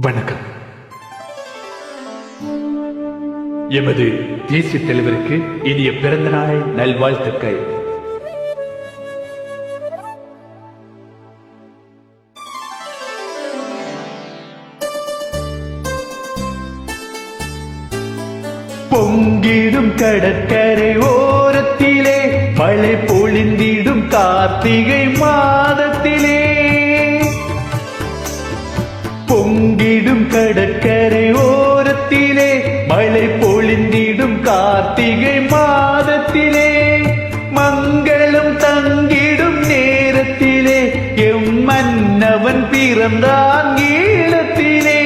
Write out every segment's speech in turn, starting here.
வணக்கம். எமது தேசிய தலைவருக்கு இனிய பிறந்தநாள் நல்வாழ்த்துக்கள். பொங்கிடும் கடற்கரை ஓரத்திலே மழை பொழிந்திடும் கார்த்திகை மாதத்திலே. கடற்கரை ஓரத்திலே மழை பொழிந்திடும் கார்த்திகை மாதத்திலே மங்களம் தங்கிடும் நேரத்திலே எம் மன்னவன் பிறந்தான் ஈழத்திலே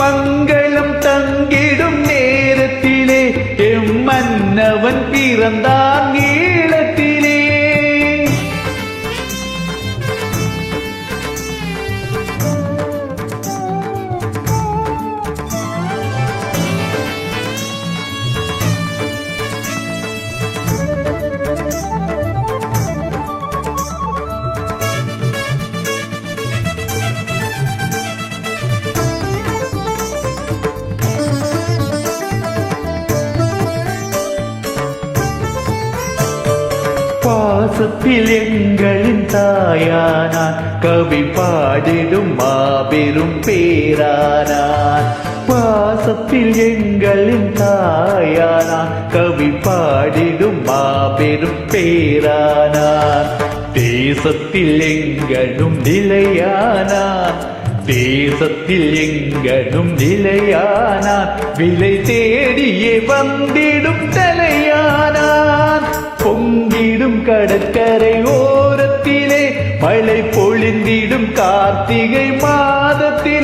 மங்களம் தங்கிடும் நேரத்திலே எம் மன்னவன் பிறந்தான் பாசத்தில் எங்களின் தாயானான். கவி பாடிடும் மாபெரும் பேரானான். பாசத்தில் எங்களின் தாயானான். கவி பாடிடும் மாபெரும் பேரானான். தேசத்தில் எங்களும் நிலையானான். தேசத்தில் எங்கனும் நிலையானான். விலை தேடியே வந்திடும் தலையானான் பொங்கிடும் கடற்கரை ஓரத்திலே மழை பொழிந்திடும் கார்த்திகை மாதத்தில்.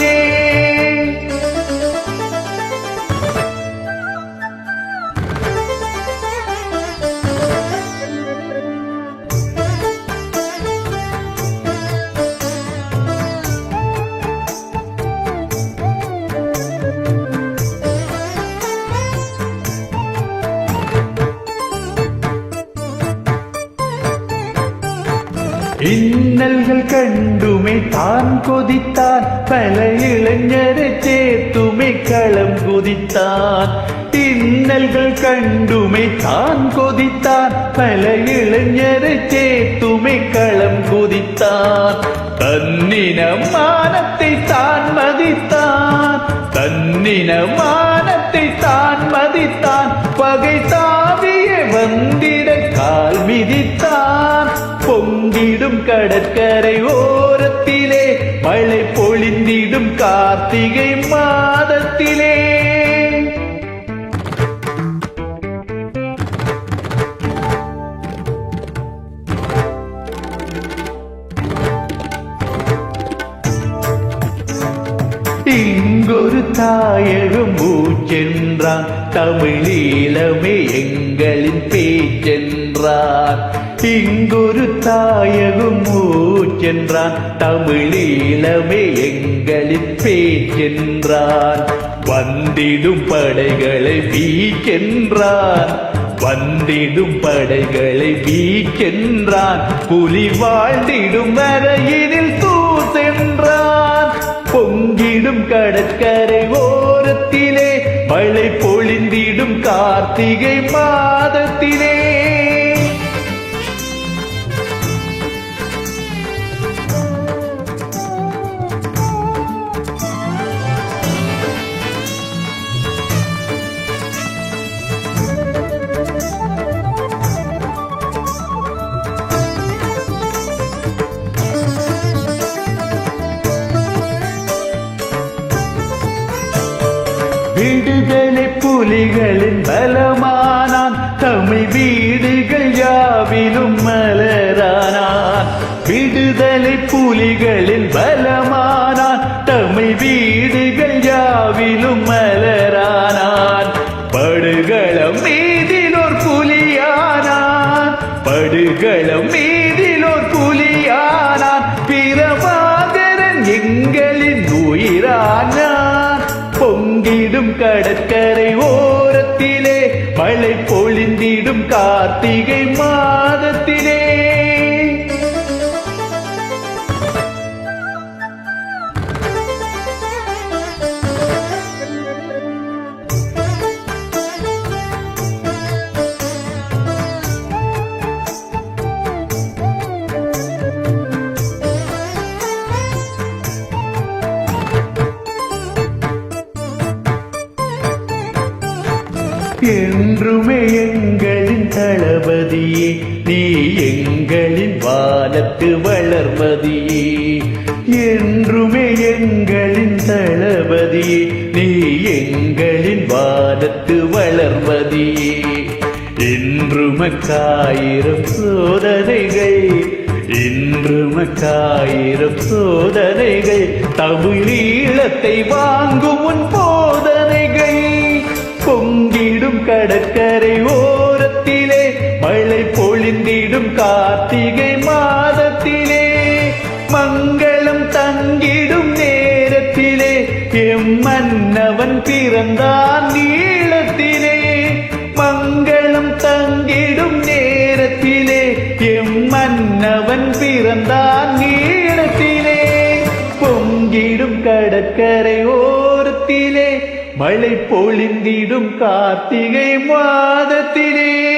இன்னல்கள் கண்டுமே தான் கொதித்தான். பல இளைஞரை சேர்த்துமே களம் குதித்தான். இன்னல்கள் கண்டுமே தான் கொதித்தான். பல இளைஞரை சேர்த்துமே களம் குதித்தான். தன்னின மானத்தை தான் மதித்தான். தன்னின மானத்தை கடற்கரை ஓரத்திலே மழை பொழிந்திடும் கார்த்திகை மாதத்திலே. இங்கொரு தாயகம் பூச்சென்றான் தமிழீழமே எங்களின் பேச்சென்றான் இங்கொரு தாயகம் மூச்சென்றான். தமிழீழமே எங்களின் பேச்சென்றான். வந்திடும் படைகளை வீச்சென்றான். வந்திடும் படைகளை வீச்சென்றான். புலி வாழ்ந்திடும் வரையினில் தூசென்றான். பொங்கிடும் கடற்கரை ஓரத்திலே மழை பொழிந்திடும் கார்த்திகை மாதத்திலே. விடுதலை புலிகளின் பலமானான். தமிழ் வீடுகள் யாவிலும் மலரானான். விடுதலை புலிகளின் பலமானான். தமிழ் வீடுகள் யாவிலும் மலரானான். படுகளம் மீதிலோர் புலியானான். படுகளம் மீ கார்த்திகை தளபதியே நீ எங்களின் வானத்து வளர்மதியே. என்றுமே எங்களின் தளபதியே நீ எங்களின் வானத்து வளர்மதியே. இன்றுமக்காயிரம் சோதனைகள் இன்றுமக்காயிரம் சோதனைகள் தமிழீழத்தை வாங்கும் உன் போதனைகள். பொங்கிடும் கடற்கரை ஓ மழை பொழிந்திடும் கார்த்திகை மாதத்திலே மங்களம் தங்கிடும் நேரத்திலே எம் மன்னவன் பிறந்தான் நீளத்திலே மங்களம் தங்கிடும் நேரத்திலே எம் மன்னவன் பிறந்தான் நீளத்திலே. பொங்கிடும் கடற்கரை ஓரத்திலே மழை பொழிந்திடும் கார்த்திகை மாதத்திலே.